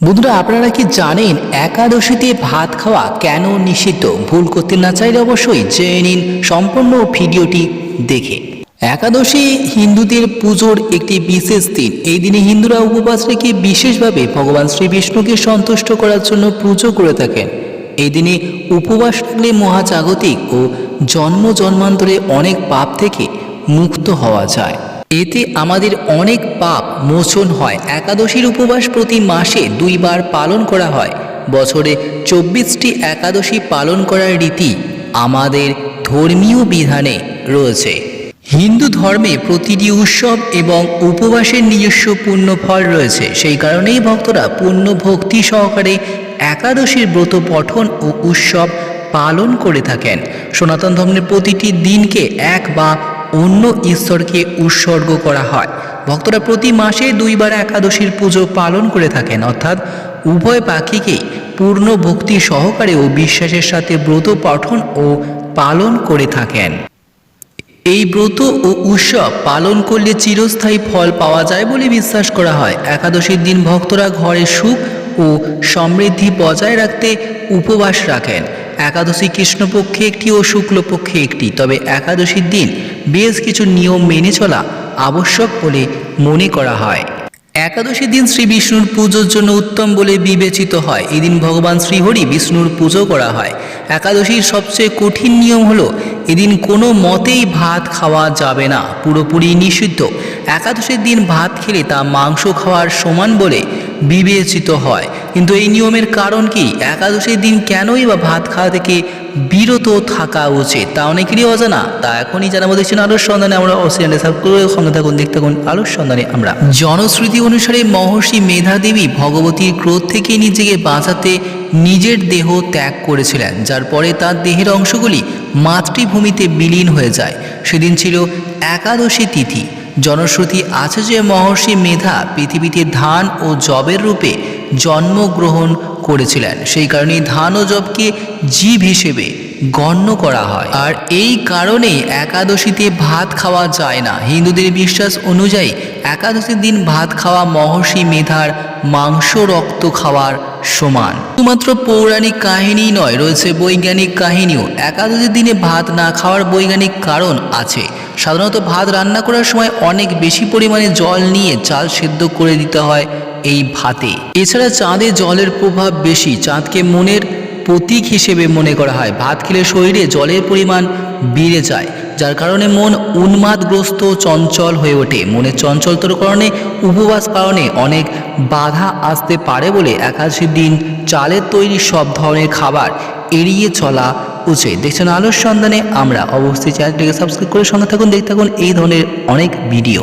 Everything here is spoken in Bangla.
বন্ধুরা, আপনারা কি জানেন একাদশীতে ভাত খাওয়া কেন নিষিদ্ধ? ভুল করতে না চাইলে অবশ্যই জেনে নিন সম্পূর্ণ ভিডিওটি দেখে। একাদশী হিন্দুদের পুজোর একটি বিশেষ দিন। এই দিনে হিন্দুরা উপবাস রেখে বিশেষভাবে ভগবান শ্রী বিষ্ণুকে সন্তুষ্ট করার জন্য পুজো করে থাকেন। এই দিনে উপবাস থাকলে মহাজাগতিক ও জন্ম জন্মান্তরে অনেক পাপ থেকে মুক্ত হওয়া যায়। এতে আমাদের অনেক পাপ মোচন হয়। একাদশীর উপবাস প্রতি মাসে দুইবার পালন করা হয়। বছরে চব্বিশটি একাদশী পালন করার রীতি আমাদের ধর্মীয় বিধানে রয়েছে। হিন্দু ধর্মে প্রতিটি উৎসব এবং উপবাসের নিজস্ব পূর্ণ ফল রয়েছে। সেই কারণেই ভক্তরা পূর্ণ ভক্তি সহকারে একাদশীর ব্রত পঠন ও উৎসব পালন করে থাকেন। সনাতন ধর্মের প্রতিটি দিনকে এক বা অন্য ঈশ্বরকে উৎসর্গ করা হয়। ভক্তরা প্রতি মাসে দুইবার একাদশীর পুজো পালন করে থাকেন। অর্থাৎ উভয় পাখিকেই পূর্ণ ভক্তি সহকারে ও বিশ্বাসের সাথে ব্রত পঠন ও পালন করে থাকেন। এই ব্রত ও উৎসব পালন করলে চিরস্থায়ী ফল পাওয়া যায় বলে বিশ্বাস করা হয়। একাদশীর দিন ভক্তরা ঘরে সুখ ও সমৃদ্ধি বজায় রাখতে উপবাস রাখেন। একাদশী কৃষ্ণপক্ষে একটি ও শুক্লপক্ষে একটি। তবে একাদশীর দিন বেশ কিছু নিয়ম মেনে চলা আবশ্যক বলে মনে করা হয়। একাদশী দিন শ্রী বিষ্ণুর পুজোর জন্য উত্তম বলে বিবেচিত হয়। এদিন ভগবান শ্রীহরি বিষ্ণুর পুজো করা হয়। একাদশীর সবচেয়ে কঠিন নিয়ম হলো, এদিন কোনো মতেই ভাত খাওয়া যাবে না। পুরোপুরি নিষিদ্ধ। একাদশীর দিন ভাত খেলে তা মাংস খাওয়ার সমান বলে বিবেচিত হয়। কিন্তু এই নিয়মের কারণ কি? একাদশীর দিন কেনই বা ভাত খাওয়া থেকে বিরত থাকা উচিত? তা অনেকেরই অজানা। তা এখনই জানাব দেখছেন আলোর সন্ধানে। আমরা অস্ট্রেলিয়া সাবস্ক্রাইব সঙ্গে থাকুন, দেখতে থাকুন আলোর সন্ধানে আমরা। জনশ্রুতি অনুসারে মহর্ষি মেধাদেবী ভগবতীর ক্রোধ থেকে নিজেকে বাঁচাতে নিজের দেহ ত্যাগ করেছিলেন, যার পরে তার দেহের অংশগুলি মাতৃভূমিতে বিলীন হয়ে যায়। সেদিন ছিল একাদশী তিথি। জনশ্রুতি আছে যে মহর্ষি মেধা পৃথিবীতে ধান ও জবের রূপে জন্মগ্রহণ করেছিলেন। সেই কারণেই ধান ও জবকে জীব হিসেবে গণ্য করা হয়। আর এই কারণে একাদশীতে ভাত খাওয়া যায় না। হিন্দুদের বিশ্বাস অনুযায়ী একাদশীর দিন ভাত খাওয়া মহর্ষি মেধার মাংস রক্ত খাওয়ার সমান। শুধুমাত্র পৌরাণিক কাহিনী নয়, রয়েছে বৈজ্ঞানিক কাহিনীও। একাদশীর দিনে ভাত না খাওয়ার বৈজ্ঞানিক কারণ আছে। সাধারণত ভাত রান্না করার সময় অনেক বেশি পরিমাণে জল নিয়ে চাল সেদ্ধ করে দিতে হয় এই ভাতে। এছাড়া চাঁদে জলের প্রভাব বেশি, চাঁদকে মনের প্রতীক হিসেবে মনে করা হয়। ভাত খেলে শরীরে জলের পরিমাণ বেড়ে যায়, যার কারণে মন উন্মাদগ্রস্ত, চঞ্চল হয়ে ওঠে। মনের চঞ্চলতার কারণে উপবাস কারণে অনেক বাধা আসতে পারে বলে একাদশীর দিন চালের তৈরি সব ধরনের খাবার এড়িয়ে চলা উচিত। দেখছেন আলোর সন্ধানে আমরা অবশ্যই চ্যানেলটিকে সাবস্ক্রাইব করে সঙ্গে থাকুন, দেখতে থাকুন এই ধরনের অনেক ভিডিও